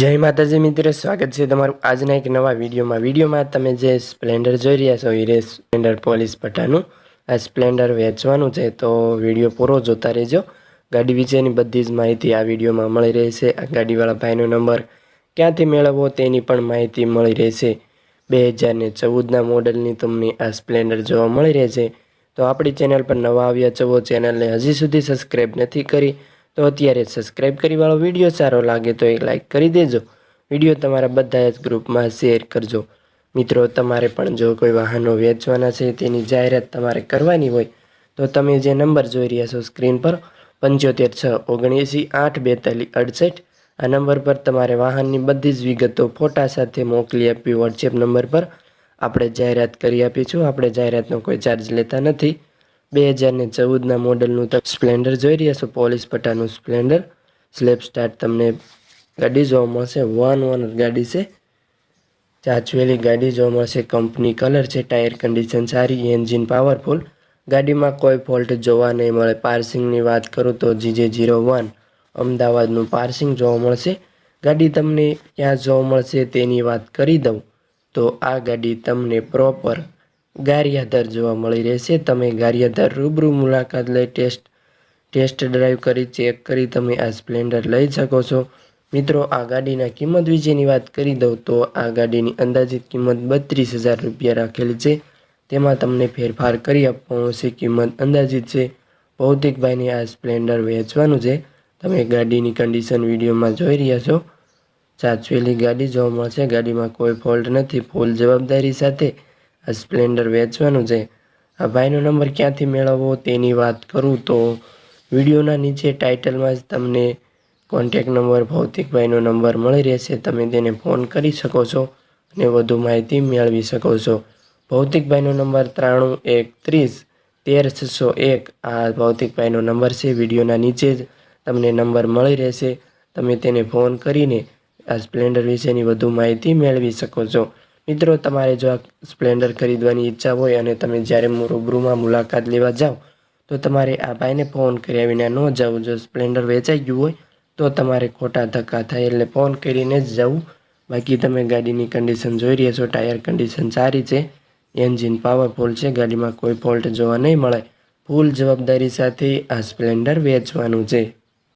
જય માતાજી મિત્રો, સ્વાગત છે તમારું આજના એક નવા વિડીયોમાં. વિડીયોમાં તમે જે સ્પ્લેન્ડર જોઈ રહ્યા છો, એ સ્પ્લેન્ડર પોલીસ પટ્ટાનું. આ સ્પ્લેન્ડર વેચવાનું છે, તો વીડિયો પૂરો જોતા રહેજો. ગાડી વિશેની બધી જ માહિતી આ વિડીયોમાં મળી રહેશે. આ ગાડીવાળા ભાઈનો નંબર ક્યાંથી મેળવવો તેની પણ માહિતી મળી રહેશે. બે હજારને ચૌદના મોડલની તમને આ સ્પ્લેન્ડર જોવા મળી રહેશે. તો આપણી ચેનલ પર નવા આવ્યા છો, ચેનલને હજી સુધી સબસ્ક્રાઈબ નથી કરી તો અત્યારે સબસ્ક્રાઈબ કરી વાળો વીડિયો સારો લાગે તો એક લાઇક કરી દેજો. વીડિયો તમારા બધા જ ગ્રુપમાં શેર કરજો. મિત્રો, તમારે પણ જો કોઈ વાહનો વેચવાના છે, તેની જાહેરાત તમારે કરવાની હોય, તો તમે જે નંબર જોઈ રહ્યા છો સ્ક્રીન પર, પંચોતેર છ ઓગણએંસી આઠ બેતાલીસ અડસઠ, આ નંબર પર તમારે વાહનની બધી જ વિગતો ફોટા સાથે મોકલી આપી વોટ્સએપ નંબર પર. આપણે જાહેરાત કરી આપીશું, આપણે જાહેરાતનો કોઈ ચાર્જ લેતા નથી. બે હજાર ને ચૌદના મોડલનું તમે સ્પ્લેન્ડર જોઈ રહ્યા છો, પોલીસ પટ્ટાનું સ્પ્લેન્ડર. સ્લેપ સ્ટાર્ટ તમને ગાડી જોવા મળશે. વન ઓનર ગાડી છે. ચાચવેલી ગાડી જોવા મળશે. કંપની કલર છે, ટાયર કન્ડિશન સારી, એન્જિન પાવરફુલ. ગાડીમાં કોઈ ફોલ્ટ જોવા નહીં મળે. પાર્સિંગની વાત કરું તો જીજે જીરો વન. અમદાવાદનું પાર્સિંગ જોવા મળશે. ગાડી તમને ક્યાં જોવા મળશે તેની વાત કરી દઉં. તો આ ગાડી તમને પ્રોપર ગારિયાધાર જોવા મળી રહેશે. તમે ગારિયાધાર રૂબરૂ મુલાકાત લઈ ટેસ્ટ ટેસ્ટ ડ્રાઈવ કરી ચેક કરી તમે આ સ્પ્લેન્ડર લઈ શકો છો. મિત્રો, આ ગાડીના કિંમત વિશેની વાત કરી દઉં તો આ ગાડીની અંદાજિત કિંમત બત્રીસ હજાર રૂપિયા રાખેલી છે. તેમાં તમને ફેરફાર કરી આપવાનો છે કિંમત અંદાજિત છે. ભૌતિકભાઈને આ સ્પ્લેન્ડર વેચવાનું છે. તમે ગાડીની કન્ડિશન વિડીયોમાં જોઈ રહ્યા છો. સાચવેલી ગાડી જોવા મળશે. ગાડીમાં કોઈ ફોલ્ટ નથી. ફૂલ જવાબદારી સાથે સ્પ્લેન્ડર વેચવાનું છે. આ ભાઈનો નંબર ક્યાંથી મેળવવો તેની વાત કરું તો વિડીયોના નીચે ટાઇટલમાં જ તમને કોન્ટેક નંબર ભૌતિકભાઈનો નંબર મળી રહેશે. તમે તેને ફોન કરી શકો છો અને વધુ માહિતી મેળવી શકો છો. ભૌતિકભાઈનો નંબર ત્રાણું એક ત્રીસ તેર છસો એક. આ ભૌતિકભાઈનો નંબર છે. વિડીયોના નીચે જ તમને નંબર મળી રહેશે. તમે તેને ફોન કરીને આ સ્પ્લેન્ડર વિશેની વધુ માહિતી મેળવી શકો છો. મિત્રો, તમારે જો આ સ્પ્લેન્ડર ખરીદવાની ઈચ્છા હોય અને તમે જ્યારે રૂબરૂમાં મુલાકાત લેવા જાઓ, તો તમારે આ ભાઈને ફોન કર્યા વિના ન જવું. જો સ્પ્લેન્ડર વેચાઈ ગયું હોય, તો તમારે ખોટા ધક્કા થાય એટલે ફોન કરીને જ જવું. બાકી તમે ગાડીની કન્ડિશન જોઈ રહ્યા છો, ટાયર કન્ડિશન સારી છે, એન્જિન પાવરફુલ છે, ગાડીમાં કોઈ ફોલ્ટ જોવા નહીં મળે. ફૂલ જવાબદારી સાથે આ સ્પ્લેન્ડર વેચવાનું છે.